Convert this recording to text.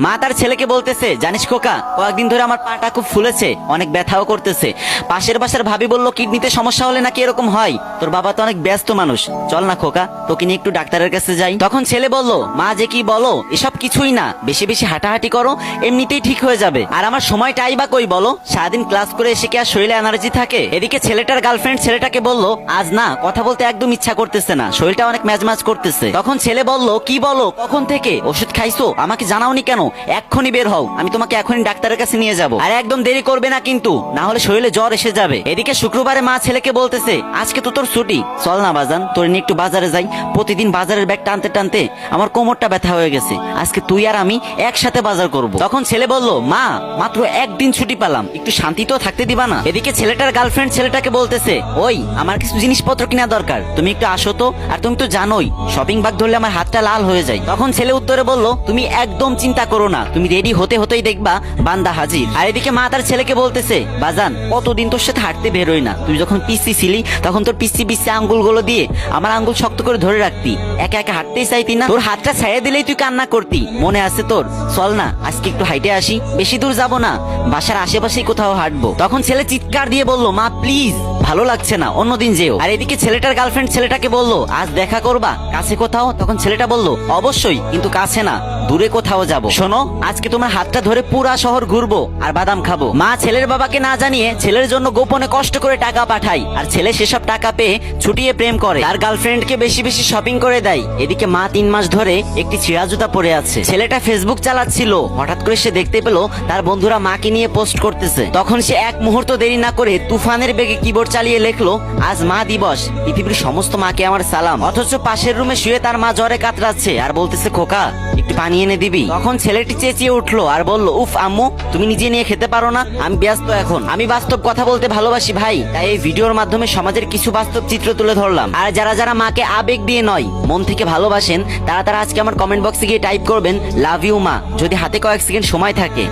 মা তার ছেলেকে বলতেছে, জানিস খোকা, কয়েকদিন ধরে আমার পাটা খুব ফুলেছে, অনেক ব্যথাও করতেছে। পাশের বাসার ভাবি বলল, কিডনিতে সমস্যা হলে নাকি এরকম হয়? তোর বাবা তো অনেক ব্যস্ত মানুষ। চল না খোকা, তোকে নিয়ে একটু ডাক্তারের কাছে যাই। তখন ছেলে বলল, মা যে কি বলো, এসব কিছুই না। বেশি বেশি হাঁটাহাঁটি করো, এমনিতেই ঠিক হয়ে যাবে। আর আমার সময়টাই বা কই বলো? সারাদিন ক্লাস করে এসে কি আর শরীরে এনার্জি থাকে? এদিকে ছেলেটার গার্লফ্রেন্ড ছেলেটাকে বলল, আজ না, কথা বলতে একদম ইচ্ছা করতেছে না। শরীরটা অনেক ম্যাজম্যাজ করতেছে। তখন ছেলে বলল, কি বলো? কখন থেকে? ওষুধ খাইছো? আমাকে জানাওনি কেন? এক্ষুনি বের হও। আমি তোমাকে এখনই ডাক্তারের কাছে নিয়ে যাব। আর একদম দেরি করবে না কিন্তু, না হলে শরীরে জ্বর এসে যাবে। এদিকে শুক্রবারে মা ছেলেকে বলতেছে, আজকে তো তোর ছুটি। চল না বাজান, তোর নিয়ে একটু বাজারে যাই। প্রতিদিন বাজারের ব্যাগ টানতে টানতে আমার কোমরটা ব্যথা হয়ে গেছে। আজকে তুই আর আমি একসাথে বাজার করব। তখন ছেলে বলল, মা, মাত্র একদিন ছুটি পেলাম। একটু শান্তিতেও থাকতে দিবা না? এদিকে ছেলেটার গার্লফ্রেন্ড ছেলেটাকে বলতেছে, ওই, আমার কিছু জিনিসপত্র কিনা দরকার। তুমি একটু আসো তো, আর তুমি তো জানোই শপিং ব্যাগ ধরলে আমার হাতটা লাল হয়ে যায়। তখন ছেলে উত্তরে বলল, তুমি একদম চিন্তা করো না। তুমি রেডি হতে হতেই দেখবা বান্দা হাজির। আর এদিকে মা তার ছেলেকে বলতেছে, বাজান কতদিন তোর সাথে হাঁটতে বেরোই না। তুই যখন পিসি ছিলি, তখন তোর পিসি পিসি আঙ্গুলগুলো দিয়ে আমার আঙ্গুল শক্ত করে ধরে রাখতি। একা একা হাঁটতেই চাইতি না। তোর হাতটা ছেড়ে দিলেই তুই কান্না করতি। মনে আছে তোর? চল না, আজকে একটু হাইটে আসি। বেশি দূর যাব না। বাসার আশেপাশেই কোথাও হাঁটবো। তখন ছেলে চিৎকার দিয়ে বলল, মা প্লিজ ভালো লাগছে না, অন্যদিন যেও। আর এদিকে ছেলেটার গার্লফ্রেন্ড ছেলেটাকে বলল, আজ দেখা করবা, কাছে কোথাও? তখন ছেলেটা বলল, অবশ্যই, কিন্তু কাছে না, দূরে কোথাও যাব। শোনো, আজকে তোমার হাতটা ধরে পুরা শহর ঘুরবো আর বাদাম খাব। মা ছেলের বাবাকে না জানিয়ে ছেলের জন্য গোপনে কষ্ট করে টাকা পাঠায় আর ছেলে সেসব টাকা পেয়ে ছুটিয়ে প্রেম করে। তার গার্লফ্রেন্ডকে বেশি বেশি শপিং করে দেয়। এদিকে মা তিন মাস ধরে একটি ছিঁড়া জুতা পরে আছে। ছেলেটা ফেসবুক চালাচ্ছিল। হঠাৎ করে সে দেখতে পেল, তার বন্ধুরা মাকে নিয়ে পোস্ট করতেছে। তখন সে এক মুহূর্ত দেরি না করে তুফানের বেগে কিবোর্ড চালিয়ে লেখলো, আজ মা দিবস। পৃথিবীর সমস্ত মাকে আমার সালাম। অথচ পাশের রুমে শুয়ে তার মা জ্বরে কাতরাচ্ছে আর বলতেছে, খোকা, একটু পানি এনে দিবি। তখন ছেলেটি চেঁচিয়ে উঠল আর বলল, উফ, আম্মু, তুমি নিজে নিয়ে খেতে পারো না, আমি ব্যস্ত এখন। আমি বাস্তব কথা বলতে ভালোবাসি ভাই, তাই এই ভিডিওর মাধ্যমে সমাজের কিছু বাস্তব চিত্র তুলে ধরলাম। আর যারা যারা মাকে আবেগ দিয়ে নয়, মন থেকে ভালোবাসেন, তারা তারা আজকে আমার কমেন্ট বক্সে গিয়ে টাইপ করবেন লাভ ইউ মা। যদি হাতে কয়েক সেকেন্ড সময় থাকে।